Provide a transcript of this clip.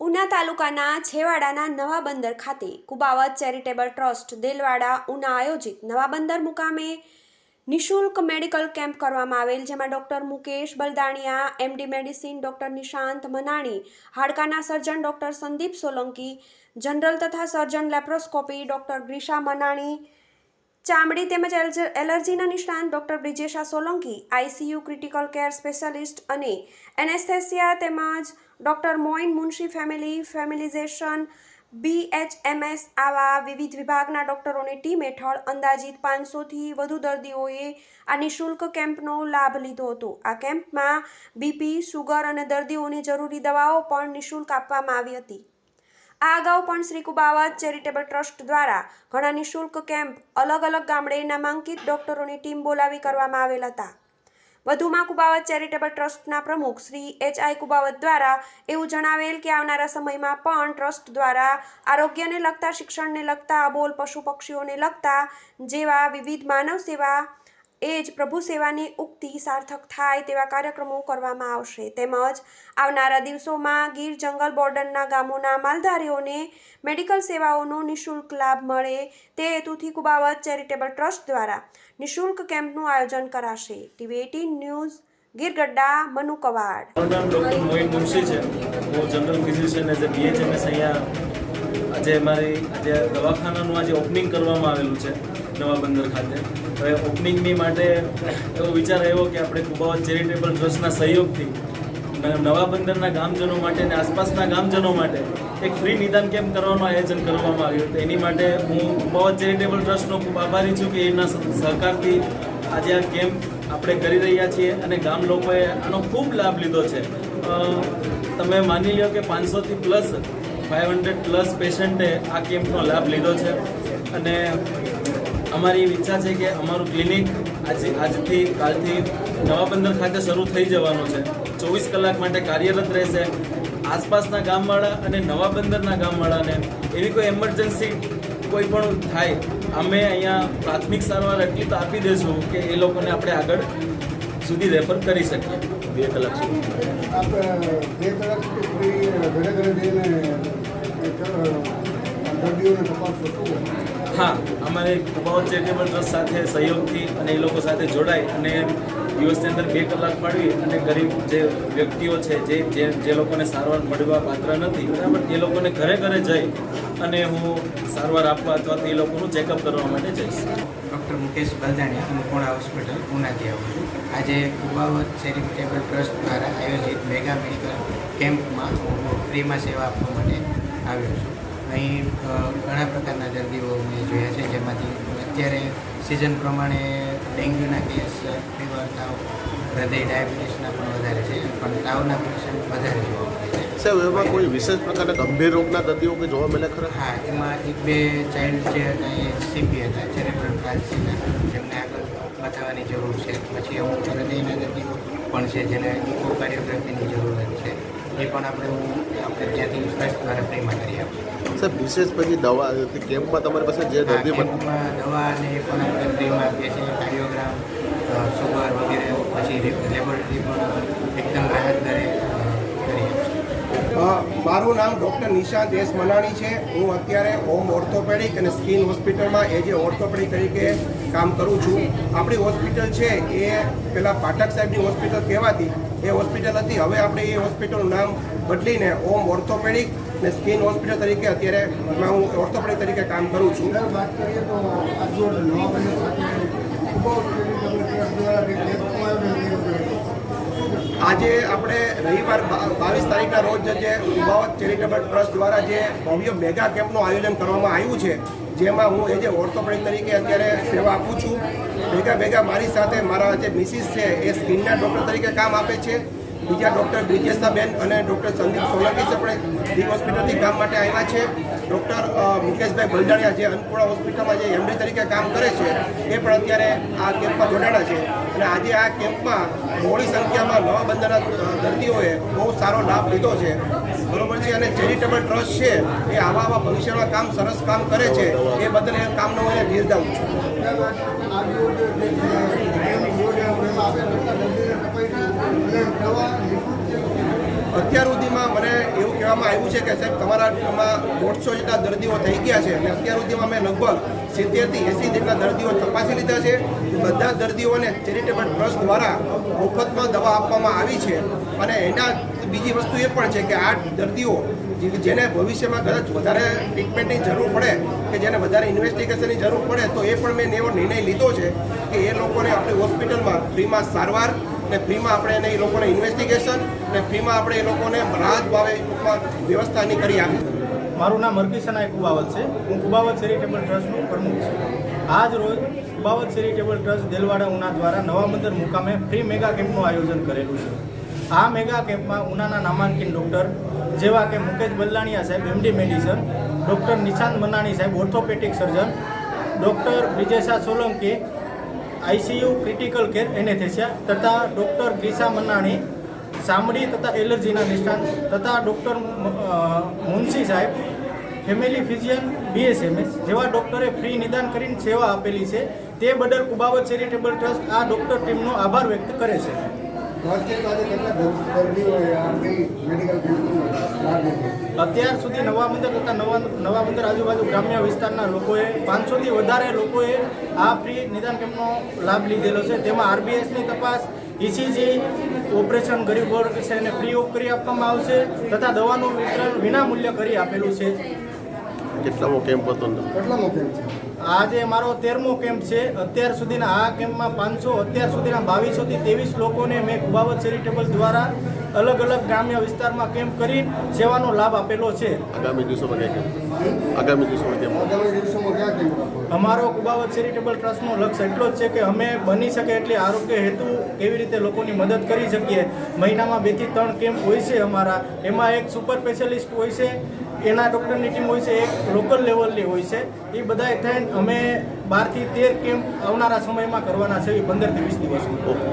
ઉના તાલુકાના છેવાડાના નવા બંદર ખાતે કુબાવત ચેરિટેબલ ટ્રસ્ટ દેલવાડા ઉના આયોજિત નવા બંદર મુકામે નિશુલ્ક મેડિકલ કેમ્પ કરવામાં આવેલ, જેમાં doctor Mukesh Baldaniya, MD medicine doctor Nishant Manani, હાડકાના surgeon doctor Sandeep Solanki, general તથા સર્જન લેપ્રોસ્કોપી ડૉક્ટર ગ્રીષા મનાણી ચામડી તેમજ એલર્જીના નિષ્ણાંત doctor Brijesha Solanki ICU critical care specialist અને એનેસ્થેસિયા તેમજ ડોક્ટર મોઇન મુનશી ફેમિલી, ફેમિલિઝેશન બીએચએમએસ આવા વિવિધ વિભાગના ડોક્ટરોની ટીમ હેઠળ અંદાજિત પાંચસોથી વધુ દર્દીઓએ આ નિઃશુલ્ક કેમ્પનો લાભ લીધો હતો. આ કેમ્પમાં બીપી, સુગર અને દર્દીઓની જરૂરી દવાઓ પણ નિઃશુલ્ક આપવામાં આવી હતી. આ અગાઉ પણ શ્રી કુબાવત ચેરિટેબલ ટ્રસ્ટ દ્વારા ઘણા નિઃશુલ્ક કેમ્પ અલગ અલગ ગામડે નામાંકિત ડોક્ટરોની ટીમ બોલાવી કરવામાં આવેલ હતા. વધુમાં કુબાવત ચેરિટેબલ ટ્રસ્ટના પ્રમુખ શ્રી એચ આઈ કુબાવત દ્વારા એવું જણાવેલ કે આવનારા સમયમાં પણ ટ્રસ્ટ દ્વારા આરોગ્યને લગતા, શિક્ષણને લગતા અબોલ પશુ પક્ષીઓને લગતા જેવા વિવિધ માનવ સેવા એ જ પ્રભુ સેવાની ઉક્તિ સાર્થક થાય તેવા કાર્યક્રમો કરવામાં આવશે. તેમજ આવનારા દિવસોમાં ગીર જંગલ બોર્ડરના ગામોના માલધારીઓને મેડિકલ સેવાઓનો નિઃશુલ્ક લાભ મળે તે હેતુથી કુબાવત ચેરિટેબલ ટ્રસ્ટ દ્વારા નિઃશુલ્ક કેમ્પનું આયોજન કરાશે. TV eighteen news Girgadhada Manu Kavad. આજે મારી, આજે દવાખાનાનું આજે ઓપનિંગ કરવામાં આવેલું છે. નવા બંદર ખાતે. હવે ઓપનિંગની માટે એવો વિચાર આવ્યો કે આપણે કુબાવત ચેરિટેબલ ટ્રસ્ટના સહયોગથી નવા બંદરના ગામજનો માટે અને આસપાસના ગામજનો માટે એક ફ્રી નિદાન કેમ્પ કરવાનું આયોજન કરવામાં આવ્યું હતું. એની માટે હું કુબાવત ચેરિટેબલ ટ્રસ્ટનો ખૂબ આભારી છું કે એના સહકારથી આજે આ કેમ્પ આપણે કરી રહ્યા છીએ અને ગામ લોકોએ આનો ખૂબ લાભ લીધો છે. તમે માની લો કે પાંચસોથી પ્લસ ફાઇવ હંડ્રેડ પ્લસ પેશન્ટે આ કેમ્પનો લાભ લીધો છે. અને અમારી ઈચ્છા છે કે અમારું ક્લિનિક આજે આજથી કાલથી નવા બંદર ખાતે શરૂ થઈ જવાનું છે. ચોવીસ કલાક માટે કાર્યરત રહેશે. આસપાસના ગામવાળા અને નવા બંદરના ગામવાળાને એવી કોઈ એમરજન્સી કોઈ પણ થાય, અમે અહીંયા પ્રાથમિક સારવાર એટલી તો આપી દઈશું કે એ લોકોને આપણે આગળ સુધી રેફર કરી શકીએ. બે કલાક સુધી. હા, અમારે કુબાવત ચેરિટેબલ ટ્રસ્ટ સાથે, સહયોગથી અને એ લોકો સાથે જોડાઈ અને દિવસની અંદર બે કલાક પાડવી અને ગરીબ જે વ્યક્તિઓ છે, જે જે જે લોકોને સારવાર મળવા પાત્ર નથી, બરાબર? એ લોકોને ઘરે ઘરે જઈ અને હું સારવાર આપવા અથવા એ લોકોનું ચેકઅપ કરવા માટે જઈશ. ડૉક્ટર મુકેશ બલદાણિયા અન્નપૂર્ણા હોસ્પિટલ ઉનાથી આવું છું. આજે કુબાવત ચેરિટેબલ ટ્રસ્ટ દ્વારા આયોજિત મેગા મેડિકલ કેમ્પમાં હું ફ્રીમાં સેવા આપવા માટે આવ્યો છું. અહીં ઘણા પ્રકારના દર્દીઓ મેં જોયા છે જેમાંથી અત્યારે સિઝન પ્રમાણે ડેન્ગ્યુના કેસ ફીવર તાવ હૃદય ડાયાબિટીસના પણ વધારે છે પણ તાવના પેશન્ટ વધારે જોવા મળે છે. સાહેબ એમાં કોઈ વિશેષ પ્રકારના ગંભીર રોગના દર્દીઓ કે જોવા મળ્યા ખરા? હા એમાં એક બે ચાઇલ્ડ જે હતા એ સીપી હતા સેરેબ્રલ પાલ્સીના જેમને આગળ બતાવવાની જરૂર છે. પછી અમુક હૃદયના દર્દીઓ પણ છે જેને ઇકોકાર્ડિયોગ્રાફીની જરૂરત છે. એ પણ આપણે હું આપણે ત્યાંથી ટ્રસ્ટ દ્વારા ફ્રીમાં કરી આપીશું. સાહેબ વિશેષ પછી દવા કેમ્પમાં તમારી પાસે જે દર્દી દવા અને પણ આપણે ફ્રીમાં આપીએ છીએ કાર્ડિયોગ્રામ સુગર વગેરે પછી લેબોરેટરી પણ એકદમ રાહત દરે મારું નામ ડૉક્ટર નિશાંત એસ મનાણી છે. હું અત્યારે હોમ ઓર્થોપેડિક અને સ્કિન હોસ્પિટલમાં એ જે ઓર્થોપેડિક તરીકે કામ કરું છું. આપણી હોસ્પિટલ છે એ પેલા પાઠક સાહેબની હોસ્પિટલ કહેવાતી. એ હોસ્પિટલ હતી. હવે આપણે એ હોસ્પિટલનું નામ બદલીને ઓમ ઓર્થોપેડિક અને સ્કિન હોસ્પિટલ તરીકે અત્યારે હું ઓર્થોપેડિક તરીકે કામ કરું છું. આજે આપણે રવિવાર બાવીસ તારીખના રોજ જે ઉભાવત ચેરિટેબલ ટ્રસ્ટ દ્વારા જે ભવ્ય મેગા કેમ્પનું આયોજન કરવામાં આવ્યું છે જેમાં હું એ જે ઓર્થોપેડિક તરીકે અત્યારે સેવા આપું છું ભેગા ભેગા મારી સાથે મારા જે મિસિસ છે, એ સ્કિનના ડૉક્ટર તરીકે કામ આપે છે. બીજા ડૉક્ટર બ્રિજેશાબેન અને ડૉક્ટર સંદીપ સોલંકી પણ દી હોસ્પિટલથી કામ માટે આવ્યા છે. ડૉક્ટર મુકેશભાઈ બલદાણિયા જે અન્નપૂર્ણા હોસ્પિટલમાં જે એમડી તરીકે કામ કરે છે, એ પણ અત્યારે આ કેમ્પમાં જોડાણા છે. અને આજે આ કેમ્પમાં મોડી સંખ્યામાં નવા બંદરના દર્દીઓએ બહુ સારો લાભ લીધો છે. બરોબર છે? અને ચેરિટેબલ ટ્રસ્ટ છે, એ આવા આવા ભવિષ્યમાં કામ, સરસ કામ કરે છે. એ બદલે કામનો હું એને બિરદાવું છું અત્યાર સુધીમાં મને એવું કહેવા કહેવામાં આવ્યું છે કે સાહેબ, તમારા આમાં દોઢસો જેટલા દર્દીઓ થઈ ગયા છે અને અત્યાર સુધીમાં મેં લગભગ સિત્તેરથી એંસી જેટલા દર્દીઓ તપાસી લીધા છે. બધા દર્દીઓને ચેરિટેબલ ટ્રસ્ટ દ્વારા મફતમાં દવા આપવામાં આવી છે. અને એના બીજી વસ્તુ એ પણ છે કે આ દર્દીઓ જેને ભવિષ્યમાં કદાચ વધારે ટ્રીટમેન્ટની જરૂર પડે કે જેને વધારે ઇન્વેસ્ટિગેશનની જરૂર પડે, તો એ પણ મેં એવો નિર્ણય લીધો છે કે એ લોકોને આપણી હોસ્પિટલમાં ફ્રીમાં સારવાર ને ફ્રીમાં આપણે એને એ લોકોને ઇન્વેસ્ટિગેશન ને ફ્રીમાં આપણે એ લોકોને રાહત ભાવે વ્યવસ્થાની કરી આપી. મારું નામ મરકીસનાય કુબાવત છે. હું કુબાવત ચેરિટેબલ ટ્રસ્ટનો પ્રમુખ છું. આજ રોજ કુબાવત ચેરિટેબલ ટ્રસ્ટ દેલવાડા ઉના દ્વારા નવા મંદર મુકામે ફ્રી મેગા કેમ્પનું આયોજન કરેલું છે. આ મેગા કેમ્પમાં ઉનાના નામાંકિત ડૉક્ટર જેવા કે મુકેશ બલ્લાણીયા સાહેબ MD medicine doctor Nishant Manani સાહેબ orthopaedic surgeon doctor Brijesha Solanki ICU critical care anaesthesia તથા ડૉક્ટર ગ્રીસા મનાણી ચામડી તથા એલર્જીના નિષ્ણાંત તથા ડૉક્ટર મુનશી સાહેબ ફેમિલી ફિઝિયન બીએસએમએસ જેવા ડૉક્ટરે ફ્રી નિદાન કરીને સેવા આપેલી છે. તે બદલ કુબાવત ચેરિટેબલ ટ્રસ્ટ આ ડૉક્ટર ટીમનો આભાર વ્યક્ત કરે છે. અત્યાર સુધી નવા મંદિર તથા નવા નવા મંદિર આજુબાજુ ગ્રામ્ય વિસ્તારના લોકોએ, પાંચસોથી વધારે લોકોએ આ ફ્રી નિદાન કેમ્પનો લાભ લીધેલો છે. તેમાં આરબીએસની તપાસ ઇસીજી ઓપરેશન ગરીબ વર્ગ છે એને ફ્રી ઓફ કરી આપવામાં આવશે તથા દવાનું વિતરણ વિનામૂલ્ય કરી આપેલું છે. કેટલામો કેમ્પ હતો ને? આજે મારો તેરમો કેમ્પ છે. અત્યાર સુધીના આ કેમ્પમાં પાંચસો અત્યાર સુધીના બાવીસોથી ત્રેવીસ લોકોને મેં કુબાવત ચેરિટેબલ દ્વારા અલગ અલગ ગ્રામ્ય વિસ્તારમાં કેમ્પ કરી સેવાનો લાભ આપેલો છે. આગામી દિવસોમાં કેમ્પ? આગામી દિવસોમાં કેમ્પ? અમારો કુબાવત ચેરિટેબલ ટ્રસ્ટનો લક્ષ્ય એટલો જ છે કે અમે બની શકે એટલે આરોગ્ય હેતુ કેવી રીતે લોકોની મદદ કરી શકીએ. મહિનામાં બેથી ત્રણ કેમ્પ હોય છે અમારા. એમાં એક સુપર સ્પેશિયાલિસ્ટ હોય છે એના ડૉક્ટરની ટીમ હોય છે, એક લોકલ લેવલની હોય છે. એ બધાએ થઈને અમે બારથી તેર કેમ્પ આવનારા સમયમાં કરવાના છે પંદરથી વીસ દિવસમાં